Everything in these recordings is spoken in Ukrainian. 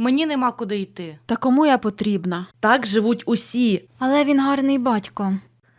Мені нема куди йти. Та кому я потрібна? Так живуть усі. Але він гарний батько.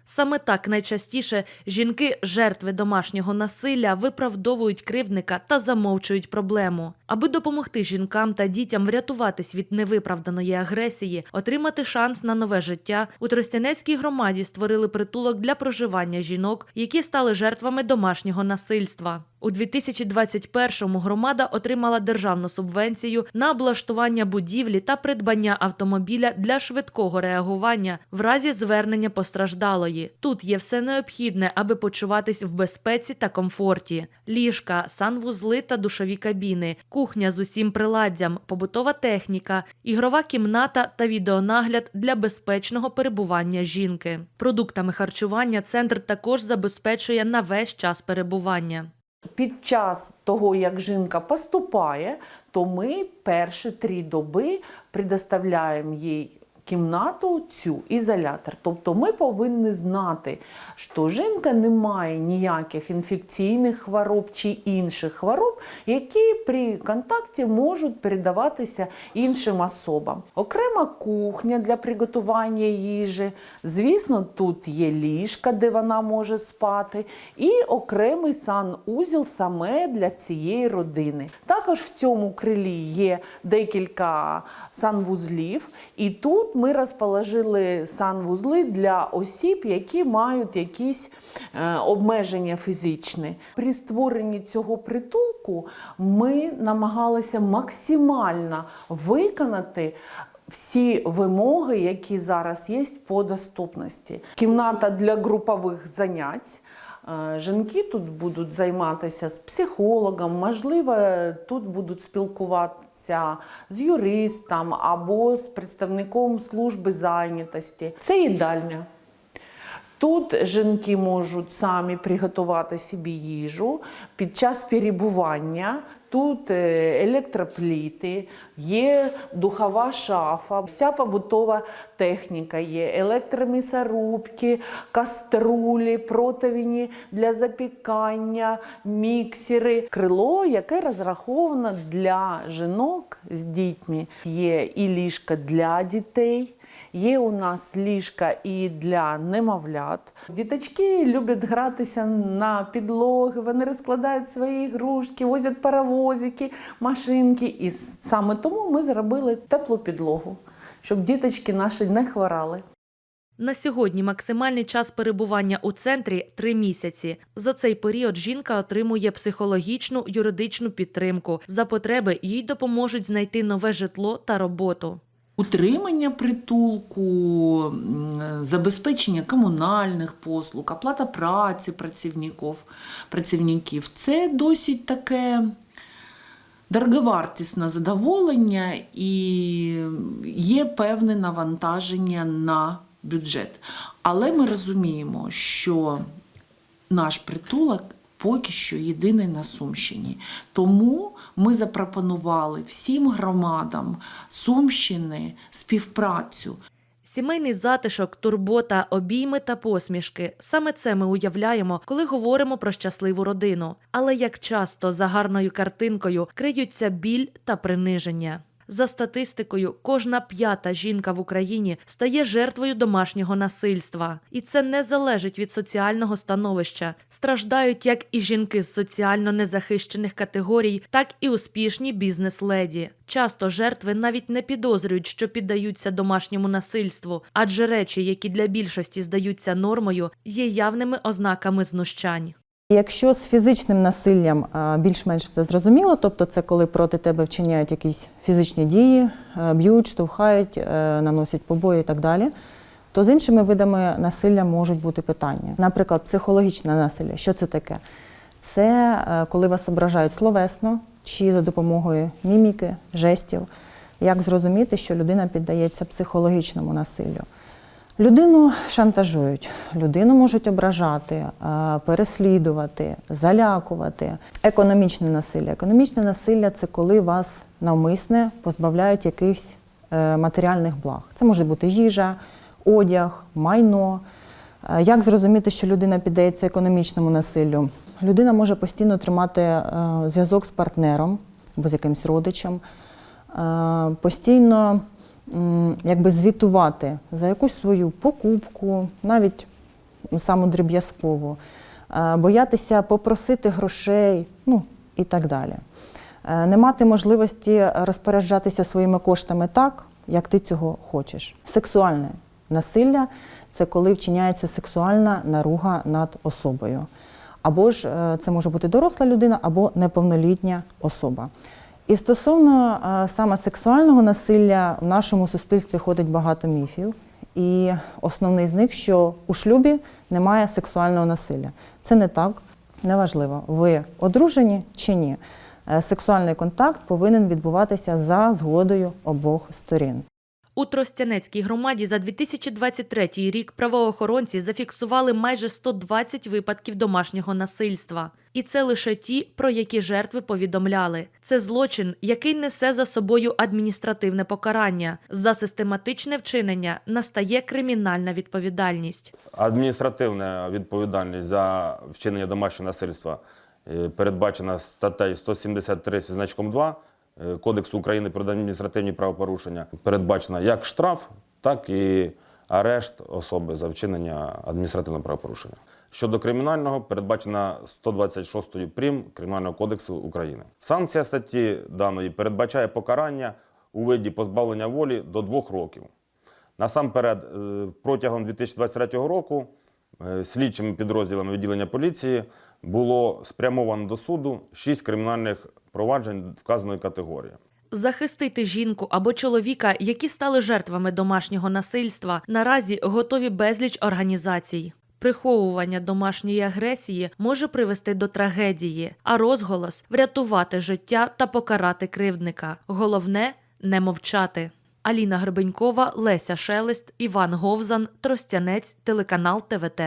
Саме так найчастіше жінки, жертви домашнього насилля, виправдовують кривдника та замовчують проблему. Аби допомогти жінкам та дітям врятуватись від невиправданої агресії, отримати шанс на нове життя, у Тростянецькій громаді створили притулок для проживання жінок, які стали жертвами домашнього насильства. У 2021-му громада отримала державну субвенцію на облаштування будівлі та придбання автомобіля для швидкого реагування в разі звернення постраждалої. Тут є все необхідне, аби почуватись в безпеці та комфорті: ліжка, санвузли та душові кабіни, кухня з усім приладдям, побутова техніка, ігрова кімната та відеонагляд для безпечного перебування жінки. Продуктами харчування центр також забезпечує на весь час перебування. Під час того, як жінка поступає, то ми перші три доби предоставляємо їй кімнату цю ізолятор. Тобто ми повинні знати, що жінка не має ніяких інфекційних хвороб чи інших хвороб, які при контакті можуть передаватися іншим особам. Окрема кухня для приготування їжі. Звісно, тут є ліжка, де вона може спати, і окремий санузел саме для цієї родини. Також в цьому крилі є декілька санвузлів, і тут ми розположили санвузли для осіб, які мають якісь е, обмеження фізичні. При створенні цього притулку ми намагалися максимально виконати всі вимоги, які зараз є по доступності. Кімната для групових занять. Е, Жінки тут будуть займатися з психологом, можливо, тут будуть спілкуватися з юристом або з представником служби зайнятості. Це їдальня. Тут жінки можуть самі приготувати собі їжу під час перебування. Тут е, електропліти, є духова шафа, вся побутова техніка є, електромісорубки, каструлі, противні для запікання, міксери, крило, яке розраховано для жінок з дітьми. Є і ліжка для дітей. Є у нас ліжка і для немовлят. Діточки люблять гратися на підлоги, вони розкладають свої ігрушки, возять паровозики, машинки. І саме тому ми зробили теплу підлогу, щоб діточки наші не хворали. На сьогодні максимальний час перебування у центрі три місяці. За цей період жінка отримує психологічну юридичну підтримку. За потреби їй допоможуть знайти нове житло та роботу. Утримання притулку, забезпечення комунальних послуг, оплата праці працівників, працівників це досить таке дороговартісне задоволення і є певне навантаження на бюджет. Але ми розуміємо, що наш притулок поки що єдиний на Сумщині. Тому ми запропонували всім громадам Сумщини співпрацю. Сімейний затишок, турбота, обійми та посмішки саме це ми уявляємо, коли говоримо про щасливу родину. Але як часто за гарною картинкою криються біль та приниження. За статистикою, кожна п'ята жінка в Україні стає жертвою домашнього насильства, і це не залежить від соціального становища. Страждають як і жінки з соціально незахищених категорій, так і успішні бізнес-леді. Часто жертви навіть не підозрюють, що піддаються домашньому насильству, адже речі, які для більшості здаються нормою, є явними ознаками знущань. Якщо з фізичним насиллям більш-менш це зрозуміло, тобто це коли проти тебе вчиняють якісь фізичні дії, е, б'ють, штовхають, е, наносять побої і так далі, то з іншими видами насилля можуть бути питання. Наприклад, психологічне насилля. Що це таке? Це е, коли вас ображають словесно чи за допомогою міміки, жестів. Як зрозуміти, що людина піддається психологічному насиллю? Людину шантажують, людину можуть ображати, е, переслідувати, залякувати. Економічне насилля. Економічне насилля це коли вас навмисне позбавляють якихось е, матеріальних благ. Це може бути їжа, одяг, майно. Е, Як зрозуміти, що людина піддається економічному насиллю? Людина може постійно тримати зв'язок з партнером або з якимсь родичем. постійно якби звітувати за якусь свою покупку, навіть саму дріб'язкову, е, боятися попросити грошей, ну і так далі. Е, Не мати можливості розпоряджатися своїми коштами так, як ти цього хочеш. Сексуальне насилля це коли вчиняється сексуальна наруга над особою. Або ж е, це може бути доросла людина, або неповнолітня особа. І стосовно е, саме сексуального насилля в нашому суспільстві ходить багато міфів. І основний з них, що у шлюбі немає сексуального насилля. Це не так, неважливо, ви одружені чи ні. Е, Сексуальний контакт повинен відбуватися за згодою обох сторін. У Тростянецькій громаді за 2023 рік правоохоронці зафіксували майже 120 випадків домашнього насильства. І це лише ті, про які жертви повідомляли. Це злочин, який несе за собою адміністративне покарання. За систематичне вчинення настає кримінальна відповідальність. Адміністративна відповідальність за вчинення домашнього насильства е, передбачена статтею 173 зі значком 2 е, Кодексу України про адміністративні правопорушення. Передбачена як штраф, так і арешт особи за вчинення адміністративного правопорушення. Щодо кримінального, передбачена 126 прим. Кримінального кодексу України. Санкція статті даної передбачає покарання у виді позбавлення волі до двох років. Насамперед, е, протягом 2023 року е, слідчими підрозділами відділення поліції було спрямовано до суду шість кримінальних проваджень вказаної категорії. Захистити жінку або чоловіка, які стали жертвами домашнього насильства, наразі готові безліч організацій. Приховування домашньої агресії може привести до трагедії, а розголос врятувати життя та покарати кривдника. Головне не мовчати. Аліна Гребенькова, Леся Шелест, Іван Говзан, Тростянець, телеканал ТВТ.